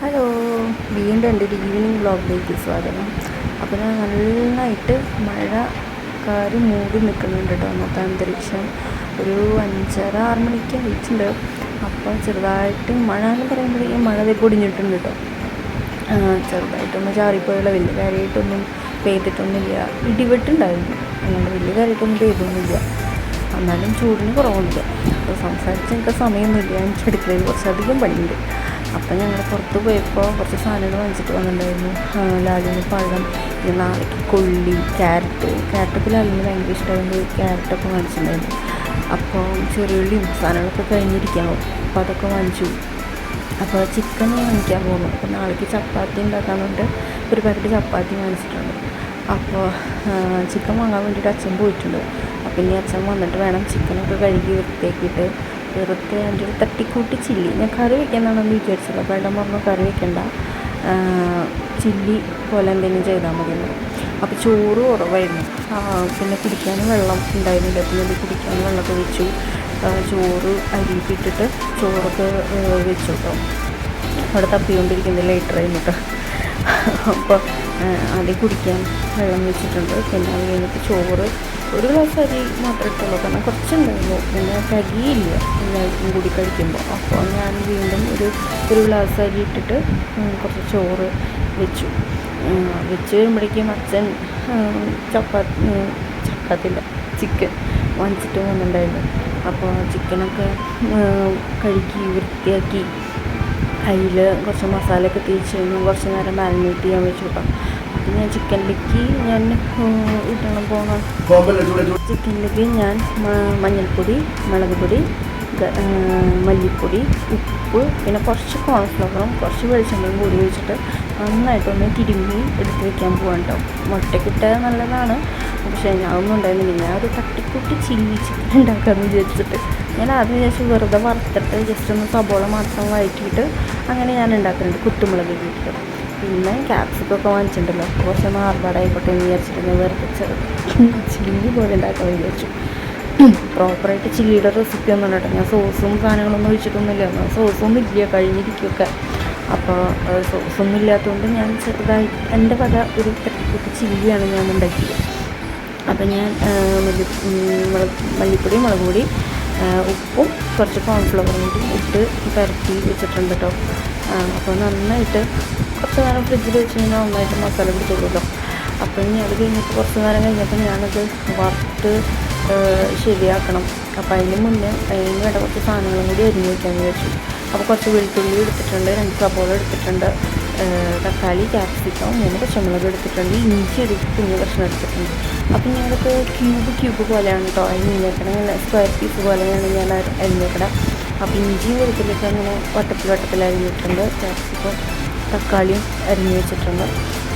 Hello. വീണ്ടും എന്റെ ഒരു ഈവനിങ് ബ്ലോഗിലേക്ക് സ്വാഗതം. അപ്പോൾ ഞാൻ നന്നായിട്ട് മഴക്കാര് മൂടി നിൽക്കുന്നുണ്ട് കേട്ടോ അന്നത്തെ അന്തരീക്ഷം. ഒരു അഞ്ചര ആറ് മണിക്ക് അയച്ചിട്ടുണ്ട് അപ്പോൾ ചെറുതായിട്ട് മഴ എന്ന് പറയുമ്പോഴേക്കും മഴ തേ പൊടിഞ്ഞിട്ടുണ്ട് കേട്ടോ. ചെറുതായിട്ടൊന്ന് ചാറിപ്പോയുള്ള വലിയ കാര്യമായിട്ടൊന്നും പെയ്തിട്ടൊന്നുമില്ല. ഇടിവെട്ടുണ്ടായിരുന്നു. അങ്ങനെ വലിയ കാര്യമായിട്ടൊന്നും പെയ്തൊന്നുമില്ല. എന്നാലും ചൂടിന് കുറവുണ്ട്. അപ്പോൾ സംസാരിച്ച് സമയമൊന്നുമില്ല. എനിക്ക് അടുക്കളയിൽ കുറച്ചധികം പണിയുണ്ട്. അപ്പം ഞങ്ങൾ പുറത്ത് പോയപ്പോൾ കുറച്ച് സാധനങ്ങൾ വാങ്ങിച്ചിട്ട് വന്നിട്ടുണ്ടായിരുന്നു. ലാലിന് പഴം നാളേക്ക് കൊള്ളി ക്യാരറ്റ്. ക്യാരറ്റൊക്കെ ലാലിന് ഭയങ്കര ഇഷ്ടമായതുകൊണ്ട് ക്യാരറ്റൊക്കെ വാങ്ങിച്ചിട്ടുണ്ടായിരുന്നു. അപ്പോൾ ചെറുള്ളിയും സാധനങ്ങളൊക്കെ കഴിഞ്ഞിരിക്കാവും അപ്പോൾ അതൊക്കെ വാങ്ങിച്ചു. അപ്പോൾ ചിക്കൻ വാങ്ങിക്കാൻ പോകുന്നു. അപ്പോൾ നാളേക്ക് ചപ്പാത്തി ഉണ്ടാക്കാനുണ്ട് ഒരു പാക്കറ്റ് ചപ്പാത്തി വാങ്ങിച്ചിട്ടുണ്ട്. അപ്പോൾ ചിക്കൻ വാങ്ങാൻ വേണ്ടിയിട്ട് അച്ഛൻ പോയിട്ടുണ്ട്. അപ്പോൾ ഇനി അച്ഛൻ വന്നിട്ട് വേണം ചിക്കനൊക്കെ കഴുകി വൃത്തിയാക്കിയിട്ട് വെറുതെ എന്റെ ഒരു തട്ടിക്കൂട്ടി ചില്ലി. ഞാൻ കറി വെക്കാന്നാണെന്ന് വിചാരിച്ചത് അപ്പോൾ ഏട്ടൻ പറഞ്ഞു കറി വെക്കണ്ട. ചില്ലി പോലെ എന്തെങ്കിലും ചെയ്താൽ മതി അപ്പോൾ ചോറ് കുറവായിരുന്നു. പിന്നെ കുടിക്കാനും വെള്ളം ഉണ്ടായിരുന്നില്ല. പിന്നെ അത് കുടിക്കാനും വെള്ളമൊക്കെ വെച്ചു. ചോറ് അരിപ്പിട്ടിട്ട് ചോറൊക്കെ വെച്ചു കേട്ടോ. അവിടെ തപ്പിക്കൊണ്ടിരിക്കുന്നത് ലേറ്ററായിരുന്നു കേട്ടോ. അപ്പോൾ ആദ്യം കുടിക്കാൻ വെള്ളം വെച്ചിട്ടുണ്ട്. പിന്നെ അത് കഴിഞ്ഞിട്ട് ചോറ്. ഒരു ഗ്ലാസ് അരി മാത്രമേ ഇട്ടുള്ളൂ. കാരണം കുറച്ചുണ്ടായിരുന്നു. പിന്നെ കരിയില്ല എല്ലാവർക്കും കൂടി കഴിക്കുമ്പോൾ. അപ്പോൾ ഞാൻ വീണ്ടും ഒരു ഒരു ഗ്ലാസ് അരി ഇട്ടിട്ട് കുറച്ച് ചോറ് വെച്ചു. വെച്ച് വരുമ്പോഴേക്കും അച്ഛൻ ചപ്പാത്തി ചപ്പാത്തില്ല ചിക്കൻ വാങ്ങിച്ചിട്ട് വന്നിട്ടുണ്ടായിരുന്നു. അപ്പോൾ ചിക്കനൊക്കെ കഴുകി വൃത്തിയാക്കി അതിൽ കുറച്ച് മസാലയൊക്കെ തേച്ച് കഴിഞ്ഞാൽ കുറച്ച് നേരം മാരിനേറ്റ് ചെയ്യാൻ വെച്ചു കേട്ടോ. അപ്പം ഞാൻ ചിക്കനിലേക്ക് ഞാൻ ഇട്ടണം പോകണം ചിക്കനിലേക്ക് ഞാൻ മഞ്ഞൾപ്പൊടി മുളക് പൊടി മല്ലിപ്പൊടി ഉപ്പ് പിന്നെ കുറച്ച് കോൺഫ്ലവറും കുറച്ച് വെളിച്ചെണ്ണയും കൂടി വെച്ചിട്ട് നന്നായിട്ടൊന്ന് തിരുമ്മി എടുത്ത് വെക്കാൻ പോകാൻ കേട്ടോ മുട്ടക്കിട്ടത് നല്ലതാണ്. പക്ഷേ ഞാൻ ഒന്നും ഉണ്ടായിരുന്നില്ല. ഞാൻ ഒരു തട്ടിക്കൂട്ടി ചില്ലി ചിക്കൻ ഉണ്ടാക്കാമെന്ന് വിചാരിച്ചിട്ട്. ഞാൻ ആദ്യം വിചാരിച്ചു വെറുതെ വറുത്തിട്ട് ജസ്റ്റ് ഒന്ന് സബോള മാത്രം വഴറ്റിയിട്ട് അങ്ങനെ ഞാൻ ഉണ്ടാക്കുന്നുണ്ട് കുത്തുമുളക് ഇട്ടിട്ട്. പിന്നെ ക്യാപ്സിക്കൊക്കെ വാങ്ങിച്ചിട്ടുണ്ടല്ലോ. കുറച്ച് മാർബാടായിക്കോട്ടെ എന്ന് വിചാരിച്ചിട്ട് വെറുതെ ചില്ലി പോലെ ഉണ്ടാക്കാൻ വിചാരിച്ചു. പ്രോപ്പറായിട്ട് ചില്ലിയുടെ റെസിപ്പി ഒന്നും കേട്ടോ ഞാൻ സോസും സാധനങ്ങളൊന്നും ഒഴിച്ചിട്ടൊന്നുമില്ല. സോസൊന്നും ഇല്ല കഴിഞ്ഞിരിക്കുകയൊക്കെ അപ്പോൾ സോസൊന്നും ഇല്ലാത്തതുകൊണ്ട് ഞാൻ ചെറുതായി എന്റെ വക ഒരു തട്ടിക്കൂട്ടി ചില്ലിയാണ് ഞാൻ ഉണ്ടാക്കിയത്. അപ്പോൾ ഞാൻ മല്ലി മല്ലിപ്പൊടി മുളക് പൊടി ഉപ്പും കുറച്ച് കോൺഫ്ലവറും കൂടി ഇട്ട് പരത്തി വെച്ചിട്ടുണ്ട് കേട്ടോ അപ്പോൾ നന്നായിട്ട് കുറച്ച് നേരം ഫ്രിഡ്ജിൽ വെച്ച് കഴിഞ്ഞാൽ നന്നായിട്ട് മസാല പിടിച്ചോളൂല്ലോ അപ്പോൾ ഇനി അത് കഴിഞ്ഞിട്ട് കുറച്ച് നേരം കഴിഞ്ഞപ്പോൾ ഞാനത് വറുത്ത് ശരിയാക്കണം. അപ്പോൾ അതിന് മുന്നേ അതിന് വേണ്ട കുറച്ച് സാധനങ്ങളും കൂടി അരിഞ്ഞ് വയ്ക്കാമെന്ന് വിചാരിച്ചു. അപ്പോൾ കുറച്ച് വെളുത്തുള്ളി എടുത്തിട്ടുണ്ട് രണ്ട് സബോള എടുത്തിട്ടുണ്ട് തക്കാളി ക്യാപ്സിക്കം മൂന്ന് പച്ചമുളക് എടുത്തിട്ടുണ്ട് ഇഞ്ചി ഒരു കുഞ്ഞ് കഷ്ണം എടുത്തിട്ടുണ്ട്. അപ്പം ഞങ്ങൾക്ക് ക്യൂബ് ക്യൂബ് പോലെയാണ് കേട്ടോ അരിഞ്ഞേക്കണം ഇങ്ങനെ സ്ക്വയർ പീസ് പോലെയാണ് ഞാൻ അരി- അരിഞ്ഞേക്കണം. അപ്പം ഇഞ്ചിയും വെളുത്തുള്ളിക്ക് അങ്ങനെ വട്ടത്തിൽ വട്ടത്തിൽ അരിഞ്ഞിട്ടുണ്ട്. ക്യാപ്സിക്കം തക്കാളിയും അരിഞ്ഞ് വെച്ചിട്ടുണ്ട്.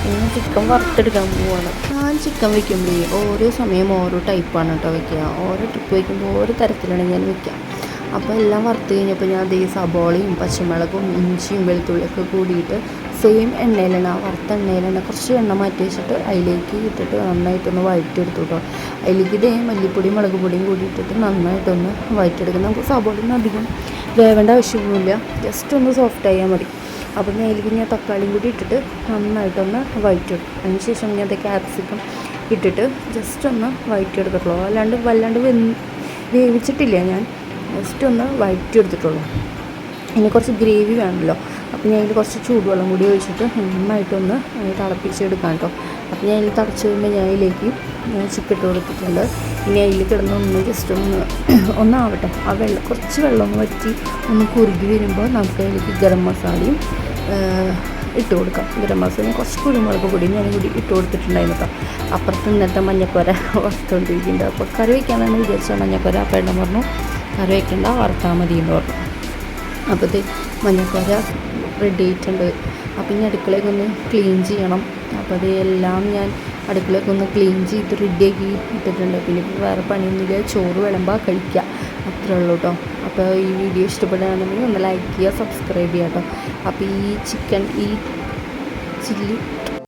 പിന്നെ ചിക്കൻ വറുത്തെടുക്കാൻ പോവാണ്. ഞാൻ ചിക്കൻ വെക്കുമ്പോഴേ ഓരോ സമയം ഓരോ ടൈപ്പാണ് കേട്ടോ വെക്കുക. ഓരോ ട്രിപ്പ് വയ്ക്കുമ്പോൾ ഓരോ തരത്തിലാണ് ഞാൻ വെക്കുക. അപ്പോൾ എല്ലാം വറുത്ത് കഴിഞ്ഞപ്പോൾ ഞാൻ അതേ സബോളയും പച്ചമുളകും ഇഞ്ചിയും വെളുത്തുള്ളിയൊക്കെ കൂടിയിട്ട് സെയിം എണ്ണയിലാണ്. ആ വറുത്ത എണ്ണയിലാണ്. കുറച്ച് എണ്ണ മാറ്റി വെച്ചിട്ട് അതിലേക്ക് ഇട്ടിട്ട് നന്നായിട്ടൊന്ന് വഴറ്റിയെടുത്തു കേട്ടോ അതിലേക്ക് ഇതേ മല്ലിപ്പൊടിയും മുളക് പൊടിയും കൂടി ഇട്ടിട്ട് നന്നായിട്ടൊന്ന് വഴറ്റിയെടുക്കും നമുക്ക് സബോളയൊന്നും അധികം വേവേണ്ട ആവശ്യമൊന്നുമില്ല. ജസ്റ്റ് ഒന്ന് സോഫ്റ്റ് ആയാൽ മതി. അപ്പം അതിലേക്ക് ഞാൻ തക്കാളിയും കൂടി ഇട്ടിട്ട് നന്നായിട്ടൊന്ന് വഴറ്റിയെടുക്കും അതിന് ശേഷം ഞാൻ അത് ക്യാപ്സിക്കം ഇട്ടിട്ട് ജസ്റ്റ് ഒന്ന് വഴറ്റിയെടുക്കത്തുള്ളൂ അല്ലാണ്ട് വല്ലാണ്ട് വെന്ത് വേവിച്ചിട്ടില്ല ഞാൻ. ജസ്റ്റ് ഒന്ന് വഴറ്റിയെടുത്തിട്ടുള്ളൂ ഇനി കുറച്ച് ഗ്രേവി വേണമല്ലോ. അപ്പോൾ ഞാൻ അതിൽ കുറച്ച് ചൂടുവെള്ളം കൂടി ഒഴിച്ചിട്ട് നന്നായിട്ടൊന്ന് തിളപ്പിച്ചെടുക്കാം കേട്ടോ. അപ്പോൾ ഞാൻ അതിൽ തിളച്ച് കഴിയുമ്പോൾ ഞാൻ അതിലേക്ക് ചിക്കൻ ഇട്ട് കൊടുത്തിട്ടുണ്ട്. ഇനി അതിൽ കിടന്ന് ഒന്ന് ജസ്റ്റ് ഒന്ന് ഒന്നാവട്ടെ. ആ വെള്ളം കുറച്ച് വെള്ളം വറ്റി ഒന്ന് കുറുകി വരുമ്പോൾ നമുക്ക് അതിലേക്ക് ഗരം മസാലയും ഇട്ട് കൊടുക്കാം. ഗരം മസാല കുറച്ച് കുരുമുളക് പൊടി ഞാൻ കൂടി ഇട്ട് കൊടുത്തിട്ടുണ്ടായിരുന്നു കേട്ടോ. അപ്പുറത്ത് ഇന്നത്തെ മഞ്ഞക്കോര വറുത്തുകൊണ്ടിരിക്കുന്നുണ്ട് അപ്പോൾ കറി വയ്ക്കാനാണ് വിചാരിച്ച മഞ്ഞക്കോര അപ്പം എണ്ണം പറഞ്ഞു കറി വയ്ക്കണ്ട വറുത്താൽ മതി എന്ന് പറഞ്ഞു. ഇത് മഞ്ഞക്കോര റെഡി ആയിട്ടുണ്ട്. അപ്പോൾ ഇനി അടുക്കളയൊക്കെ ഒന്ന് ക്ലീൻ ചെയ്യണം. അപ്പോൾ അത് എല്ലാം ഞാൻ അടുക്കളയൊക്കെ ഒന്ന് ക്ലീൻ ചെയ്ത് റെഡിയാക്കി ഇട്ടിട്ടുണ്ട്. പിന്നെ ഇപ്പോൾ വേറെ പണിയൊന്നുമില്ല. ചോറ് വിളമ്പാൽ കഴിക്കുക. അത്രേ ഉള്ളൂ കേട്ടോ. അപ്പോൾ ഈ വീഡിയോ ഇഷ്ടപ്പെടുകയാണെന്നുണ്ടെങ്കിൽ ഒന്ന് ലൈക്ക് ചെയ്യുക സബ്സ്ക്രൈബ് ചെയ്യുക കേട്ടോ. അപ്പോൾ ഈ ചിക്കൻ ഈ ചില്ലി